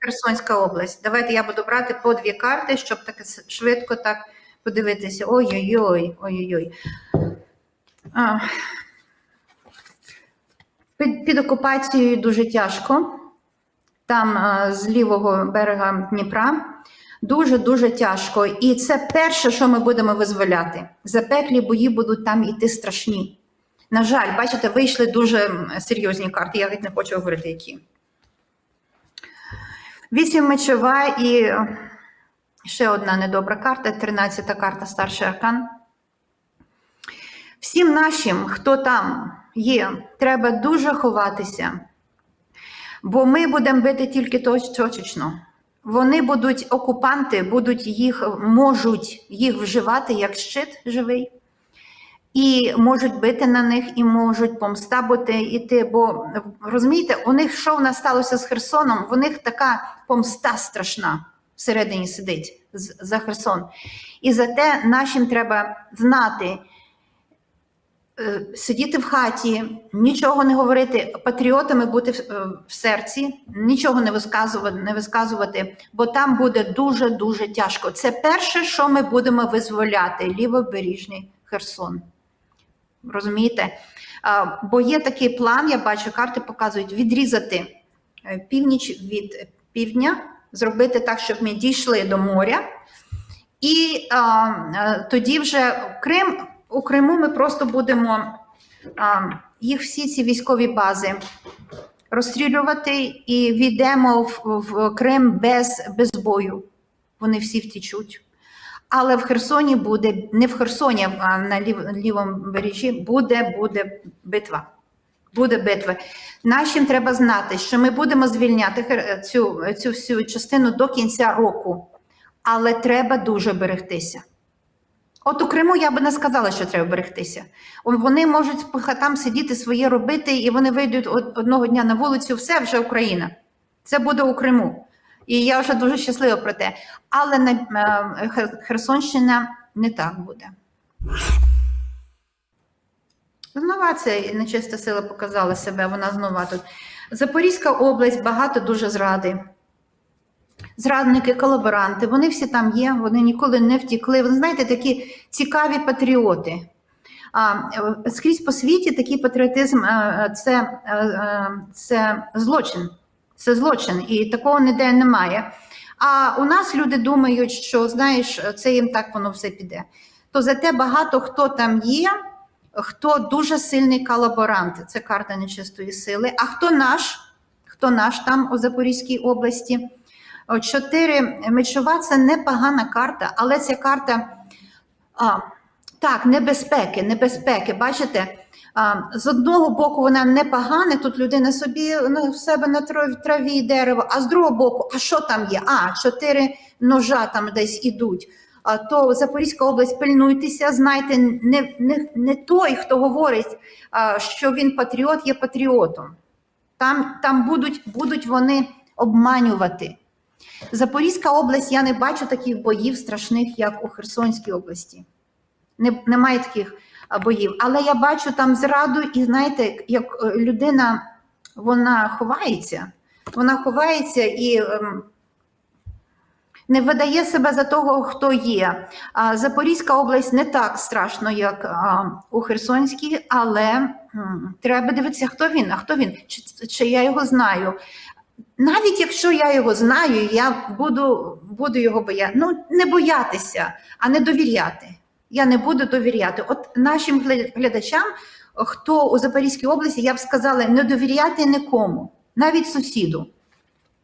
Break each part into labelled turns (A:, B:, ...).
A: Херсонська область. Давайте я буду брати по дві карти, щоб так швидко так подивитися. Ой-ой-ой, ой-ой-ой. Під, під окупацією дуже тяжко. Там а, з лівого берега Дніпра. Дуже-дуже тяжко. І це перше, що ми будемо визволяти. Запеклі бої будуть там іти страшні. На жаль, бачите, вийшли дуже серйозні карти. Я навіть не хочу говорити, які. Вісім мечова і е, ще одна недобра карта, 13 карта старший аркан. Всім нашим, хто там є, треба дуже ховатися, бо ми будемо бити тільки точечно. Вони будуть, окупанти будуть їх, можуть їх вживати як щит живий, і можуть бити на них, і можуть помста бути іти. Бо розумієте, у них що в нас сталося з Херсоном? У них така помста страшна всередині сидить за Херсон. І за те нашим треба знати, е, сидіти в хаті, нічого не говорити, патріотами бути в, е, серці, нічого не висказувати, не висказувати, бо там буде дуже дуже тяжко. Це перше, що ми будемо визволяти лівобережний Херсон. Розумієте? Бо є такий план, я бачу, карти показують відрізати е, північ від півдня, зробити так, щоб ми дійшли до моря. І а, а, тоді вже Крим, у Криму ми просто будемо а, їх всі ці військові бази розстрілювати і війдемо в, в Крим без, без бою. Вони всі втічуть. Але в Херсоні буде, не в Херсоні, а на лів, лівому бережі буде, буде битва. Буде битва. Нашим треба знати, що ми будемо звільняти цю, цю всю частину до кінця року, але треба дуже берегтися. От у Криму я би не сказала, що треба берегтися. Вони можуть хатам сидіти своє робити, і вони вийдуть одного дня на вулицю, все вже Україна. Це буде у Криму. І я вже дуже щаслива про те. Але на е, Херсонщина не так буде. Знова це нечиста сила показала себе, вона знова тут. Запорізька область, багато дуже зради. Зрадники, колаборанти, вони всі там є, вони ніколи не втікли. Ви знаєте, такі цікаві патріоти. А, е, скрізь по світі такий патріотизм е, це, е, е, це злочин. Це злочин, і такого ніде немає. А у нас люди думають, що знаєш, це їм так воно все піде. То зате багато хто там є, хто дуже сильний колаборант. Це карта нечистої сили. А хто наш? Хто наш там у Запорізькій області? Чотири мечова це непогана карта, але ця карта а, так, небезпеки, небезпеки. Бачите, з одного боку вона непогана, тут людина собі ну, в себе на траві, дерево, а з другого боку, а що там є? А, чотири ножа там десь ідуть. То Запорізька область, пильнуйтеся, знайте, не, не, не той, хто говорить, що він патріот, є патріотом. Там, там будуть, будуть вони обманювати. Запорізька область, я не бачу таких боїв страшних, як у Херсонській області. Не, немає таких боїв. Але я бачу там зраду, і знаєте, як е, людина вона ховається, вона ховається і ем, не видає себе за того, хто є. Запорізька область не так страшно, як у Херсонській, але треба дивитися, хто він, а хто він, чи, чи я його знаю. Навіть якщо я його знаю, я буду, буду його бояти. Ну, не боятися, а не довіряти. Я не буду довіряти. От нашим глядачам, хто у Запорізькій області, я б сказала, не довіряти нікому, навіть сусіду.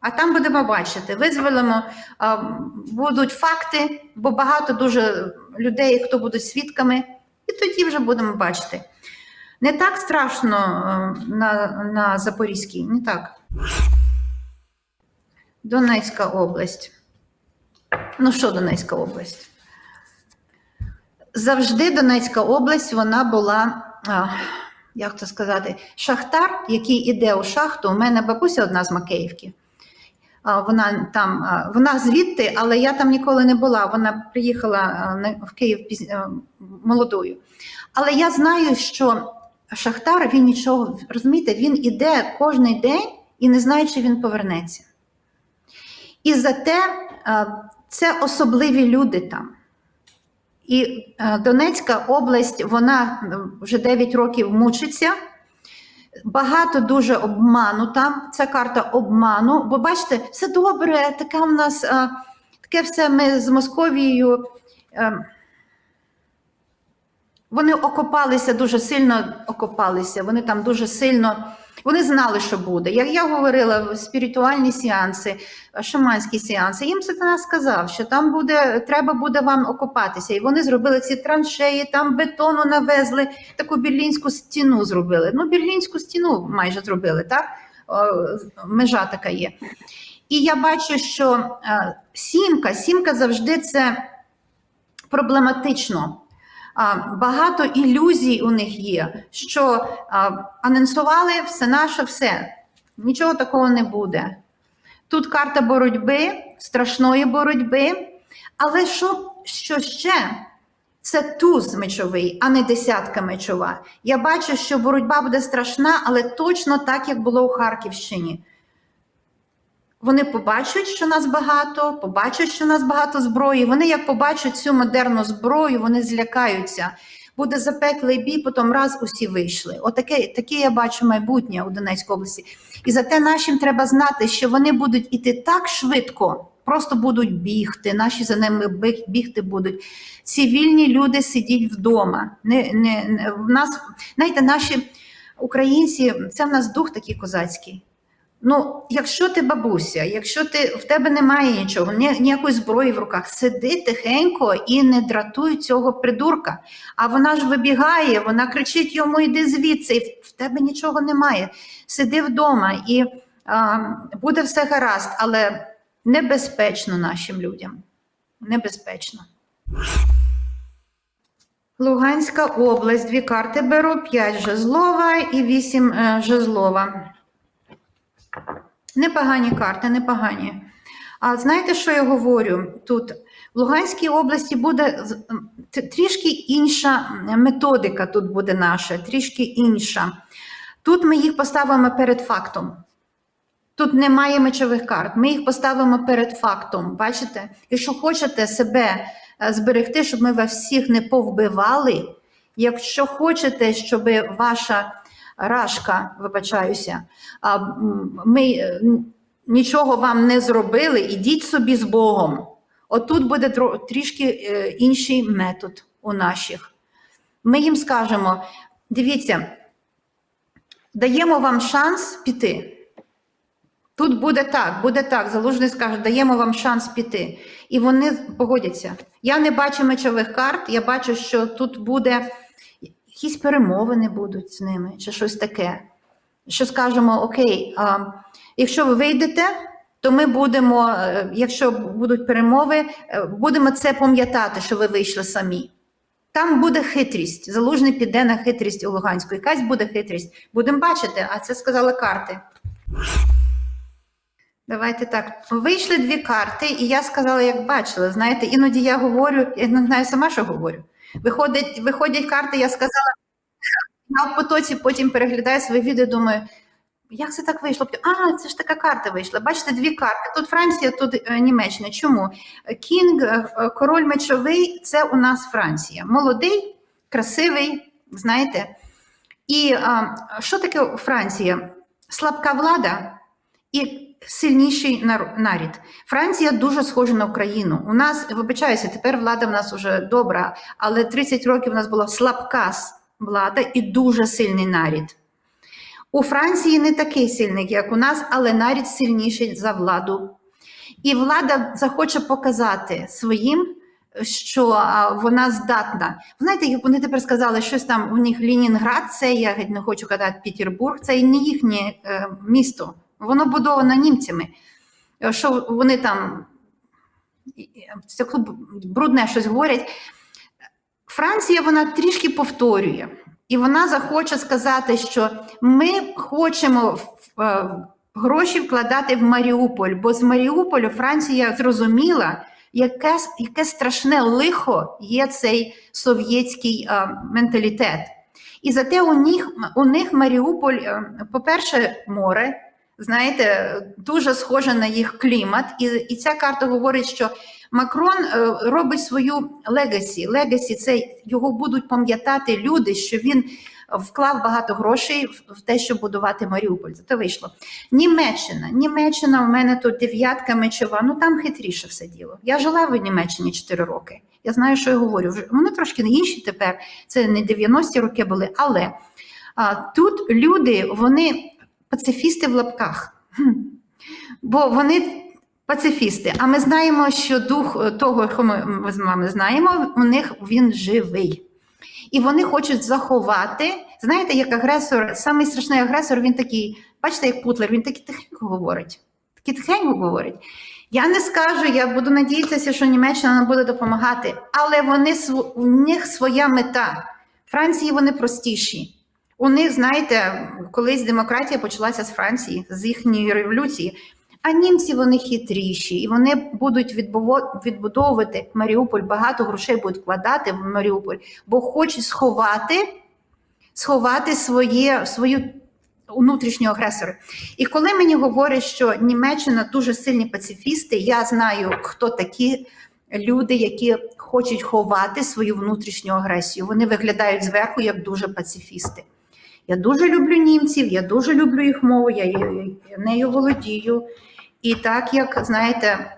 A: А там будемо бачити, визволимо, будуть факти, бо багато дуже людей, хто будуть свідками, і тоді вже будемо бачити. Не так страшно е, на, на Запорізькій, не так. Донецька область. Ну що Донецька область? Завжди Донецька область вона була, а, як це сказати, шахтар, який іде у шахту. У мене бабуся одна з Макеївки. Вона там, вона звідти, але я там ніколи не була. Вона приїхала в Київ молодою. Але я знаю, що шахтар він нічого розумієте, він іде кожен день і не знає, чи він повернеться. І зате це особливі люди там. І е, Донецька область, вона е, вже 9 років мучиться. Багато дуже обману там. Це карта обману. Бо бачите, все добре, таке в нас е, таке все ми з Московією. Вони окопалися дуже сильно окопалися. Вони там дуже сильно. Вони знали, що буде. Як я говорила, спіритуальні сеанси, шаманські сеанси, їм сатана сказав, що там буде, треба буде вам окопатися. І вони зробили ці траншеї, там бетону навезли, таку берлінську стіну зробили. Ну, берлінську стіну майже зробили, так? Межа така є. І я бачу, що е, сімка, сімка завжди це проблематично. Багато ілюзій у них є, що анонсували все наше, все. Нічого такого не буде. Тут карта боротьби, страшної боротьби. Але що, що ще? Це туз мечовий, а не десятка мечова. Я бачу, що боротьба буде страшна, але точно так, як було у Харківщині. Вони побачать, що нас багато, побачать, що нас багато зброї. Вони, як побачать цю модерну зброю, вони злякаються. Буде запеклий бій, потім раз усі вийшли. Отаке таке я бачу майбутнє у Донецькій області. І зате нашим треба знати, що вони будуть іти так швидко, просто будуть бігти. Наші за ними бігти будуть. Цивільні люди сидять вдома. Не, не, в нас, знаєте, наші українці, це в нас дух такий козацький. Ну, якщо ти бабуся, якщо ти в тебе немає нічого, ні, ніякої зброї в руках, сиди тихенько і не дратуй цього придурка. А вона ж вибігає, вона кричить йому: йди звідси, і в тебе нічого немає. Сиди вдома і а, буде все гаразд, але небезпечно нашим людям. Небезпечно. Луганська область, дві карти беру, 5 жезлова і 8 е, жезлова. Непогані карти, непогані. А знаєте, що я говорю? Тут в Луганській області буде трішки інша методика, тут буде наша, трішки інша. Тут ми їх поставимо перед фактом. Тут немає мечових карт. Ми їх поставимо перед фактом. Бачите? Якщо хочете себе е, зберегти, щоб ми вас всіх не повбивали, якщо хочете, щоб ваша рашка, вибачаюся, ми е, нічого вам не зробили, ідіть собі з Богом. Отут буде трішки е, інший метод у наших. Ми їм скажемо: дивіться, даємо вам шанс піти. Тут буде так, буде так. Залужний скаже, даємо вам шанс піти. І вони погодяться. Я не бачу мечових карт, я бачу, що тут буде якісь перемовини будуть з ними, чи щось таке. Що скажемо, окей, а, якщо ви вийдете, то ми будемо, е, якщо будуть перемови, е, будемо це пам'ятати, що ви вийшли самі. Там буде хитрість. Залужний піде на хитрість у Луганську. Якась буде хитрість. Будемо бачити, а це сказали карти. Давайте так. Вийшли дві карти, і я сказала, як бачила. Знаєте, іноді я говорю, я не знаю сама, що говорю. Виходить, виходять карти, я сказала, я в потоці потім переглядаю своє відео, думаю, як це так вийшло? А, це ж така карта вийшла. Бачите, дві карти. Тут Франція, тут е, Німеччина. Чому? Кінг, е, король мечовий це у нас Франція. Молодий, красивий, знаєте. І а, що таке Франція? Слабка влада і сильніший нарід. Франція дуже схожа на Україну. У нас, вибачаюся, тепер влада в нас вже добра, але 30 років у нас була слабка влада і дуже сильний нарід. У Франції не такий сильний, як у нас, але нарід сильніший за владу. І влада захоче показати своїм, що вона здатна. Знаєте, як вони тепер сказали, щось там у них Ленінград, це я геть не хочу казати Петербург, це не їхнє е, місто. Воно будовано німцями. Е, Що вони там це брудне щось говорять. Франція вона трішки повторює, і вона захоче сказати, що ми хочемо е, гроші вкладати в Маріуполь, бо з Маріуполю Франція зрозуміла, яке, яке страшне лихо є цей совєтський е, менталітет. І зате у них, у них Маріуполь, по-перше, море, знаєте, дуже схожа на їх клімат. І, і ця карта говорить, що Макрон е, робить свою легасі. Легасі це його будуть пам'ятати люди, що він вклав багато грошей в- те, щоб будувати Маріуполь. Це вийшло. Німеччина. Німеччина у мене тут дев'ятка мечова. Ну там хитріше все діло. Я жила в Німеччині 4 роки. Я знаю, що я говорю. Вони трошки інші тепер. Це не 90-ті роки були, але а, тут люди, вони пацифісти в лапках. Бо вони пацифісти. А ми знаємо, що дух е, того, що ми, з вами знаємо, у них він живий. І вони хочуть заховати. Знаєте, як агресор, самий страшний агресор, він такий, бачите, як Путлер, він такий тихенько говорить. Такий тихенько говорить. Я не скажу, я буду надіятися, що Німеччина нам буде допомагати, але вони у них своя мета. Франції вони простіші. У них, знаєте, колись демократія почалася з Франції, з їхньої революції. А німці вони хитріші, і вони будуть відбудовувати Маріуполь, багато грошей будуть вкладати в Маріуполь, бо хочуть сховати, сховати своє, свою внутрішнього агресора. І коли мені говорять, що Німеччина дуже сильні пацифісти, я знаю, хто такі люди, які хочуть ховати свою внутрішню агресію. Вони виглядають зверху як дуже пацифісти. Я дуже люблю німців, я дуже люблю їх мову, я, я нею володію. І так як знаєте,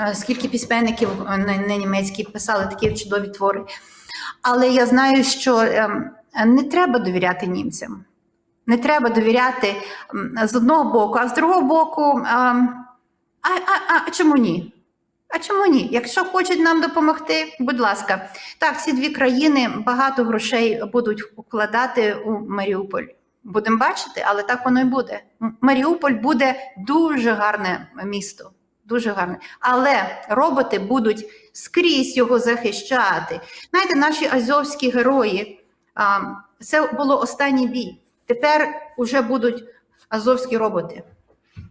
A: е, скільки письменників е, на, німецькій писали такі чудові твори. Але я знаю, що ем, не треба довіряти німцям. Не треба довіряти з одного боку, а з другого боку, ем, а, а, а чому ні? А чому ні? Якщо хочуть нам допомогти, будь ласка. Так, ці дві країни багато грошей будуть вкладати у Маріуполь. Будемо бачити, але так воно і буде. Маріуполь буде дуже гарне місто. Дуже гарне. Але роботи будуть скрізь його захищати. Знаєте, наші азовські герої, це було останній бій. Тепер уже будуть азовські роботи.